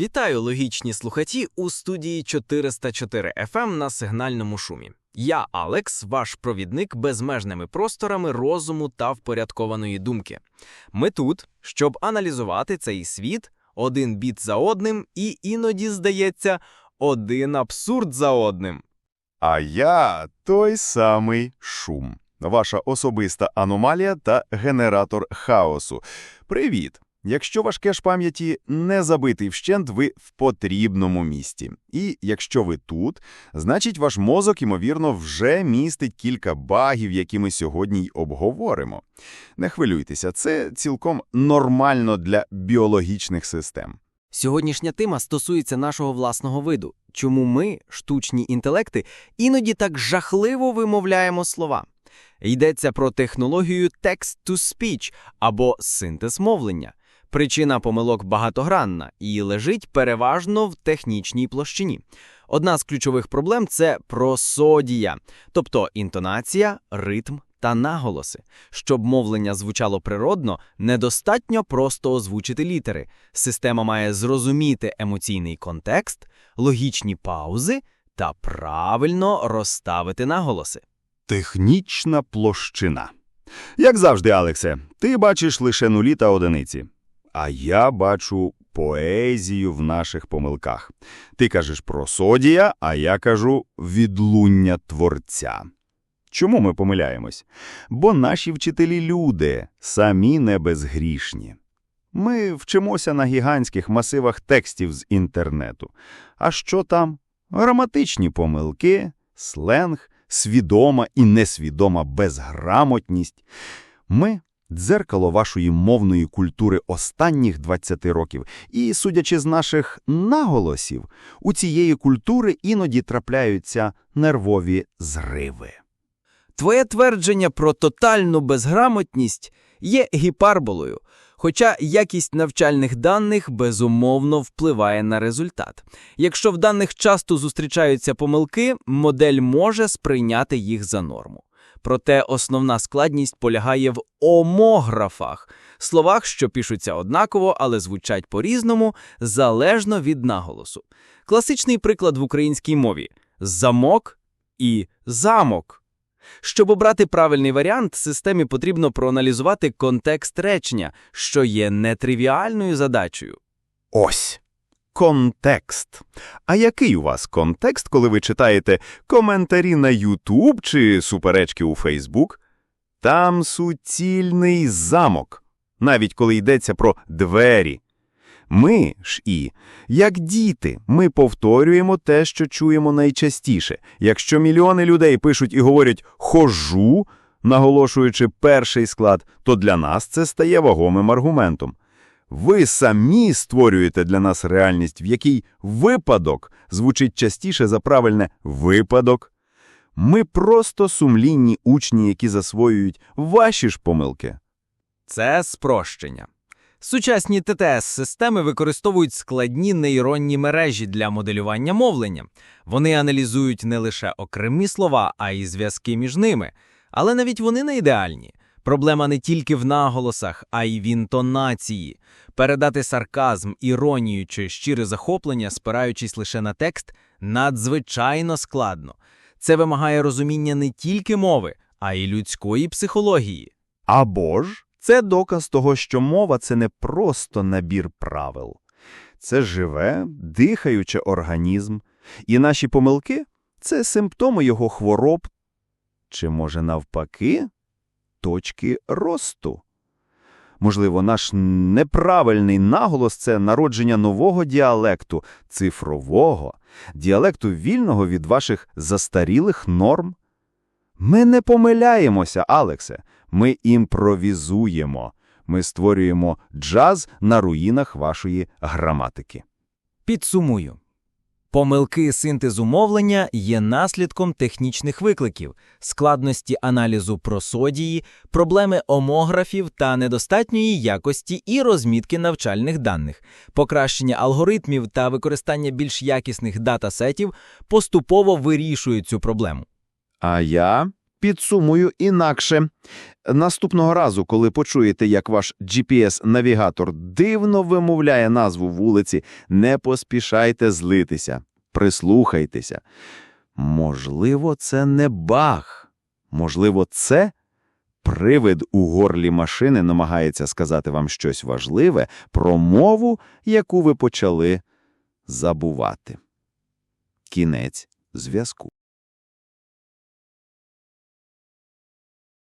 Вітаю, логічні слухачі у студії 404 FM на сигнальному шумі. Я Алекс, ваш провідник безмежними просторами розуму та впорядкованої думки. Ми тут, щоб аналізувати цей світ один біт за одним, і іноді, здається, один абсурд за одним. А я той самий шум. Ваша особиста аномалія та генератор хаосу. Привіт! Якщо ваш кеш пам'яті не забитий вщент, ви в потрібному місці. І якщо ви тут, значить ваш мозок, ймовірно, вже містить кілька багів, які ми сьогодні й обговоримо. Не хвилюйтеся, це цілком нормально для біологічних систем. Сьогоднішня тема стосується нашого власного виду. Чому ми, штучні інтелекти, іноді так жахливо вимовляємо слова? Йдеться про технологію text-to-speech або синтез мовлення. Причина помилок багатогранна і лежить переважно в технічній площині. Одна з ключових проблем це просодія, тобто інтонація, ритм та наголоси. Щоб мовлення звучало природно, недостатньо просто озвучити літери. Система має зрозуміти емоційний контекст, логічні паузи та правильно розставити наголоси. Технічна площина. Як завжди, Алексе, ти бачиш лише нулі та одиниці. А я бачу поезію в наших помилках. Ти кажеш про содія, а я кажу відлуння творця. Чому ми помиляємось? Бо наші вчителі люди, самі не безгрішні. Ми вчимося на гігантських масивах текстів з інтернету. А що там? Граматичні помилки, сленг, свідома і несвідома безграмотність. Ми – дзеркало вашої мовної культури останніх 20 років. І, судячи з наших наголосів, у цієї культури іноді трапляються нервові зриви. Твоє твердження про тотальну безграмотність є гіперболою, хоча якість навчальних даних безумовно впливає на результат. Якщо в даних часто зустрічаються помилки, модель може сприйняти їх за норму. Проте основна складність полягає в омографах – словах, що пишуться однаково, але звучать по-різному, залежно від наголосу. Класичний приклад в українській мові – замок і замок. Щоб обрати правильний варіант, системі потрібно проаналізувати контекст речення, що є нетривіальною задачею. Ось. Контекст. А який у вас контекст, коли ви читаєте коментарі на YouTube чи суперечки у Facebook? Там суцільний замок, навіть коли йдеться про двері. Ми ж і, як діти, ми повторюємо те, що чуємо найчастіше. Якщо мільйони людей пишуть і говорять «хожу», наголошуючи перший склад, то для нас це стає вагомим аргументом. Ви самі створюєте для нас реальність, в якій випадок звучить частіше за правильне «випадок». Ми просто сумлінні учні, які засвоюють ваші ж помилки. Це спрощення. Сучасні ТТС-системи використовують складні нейронні мережі для моделювання мовлення. Вони аналізують не лише окремі слова, а й зв'язки між ними. Але навіть вони не ідеальні. Проблема не тільки в наголосах, а й в інтонації. Передати сарказм, іронію чи щире захоплення, спираючись лише на текст, надзвичайно складно. Це вимагає розуміння не тільки мови, а й людської психології. Або ж це доказ того, що мова – це не просто набір правил. Це живе, дихаюче організм, і наші помилки – це симптоми його хвороб, чи, може, навпаки, точки росту. Можливо, наш неправильний наголос – це народження нового діалекту, цифрового, діалекту вільного від ваших застарілих норм. Ми не помиляємося, Алексе, ми імпровізуємо, ми створюємо джаз на руїнах вашої граматики. Підсумую. Помилки синтезу мовлення є наслідком технічних викликів, складності аналізу просодії, проблеми омографів та недостатньої якості і розмітки навчальних даних. Покращення алгоритмів та використання більш якісних датасетів поступово вирішують цю проблему. А я Підсумую інакше. Наступного разу, коли почуєте, як ваш GPS-навігатор дивно вимовляє назву вулиці, не поспішайте злитися, прислухайтеся. Можливо, це не баг. Можливо, це привид у горлі машини намагається сказати вам щось важливе про мову, яку ви почали забувати. Кінець зв'язку.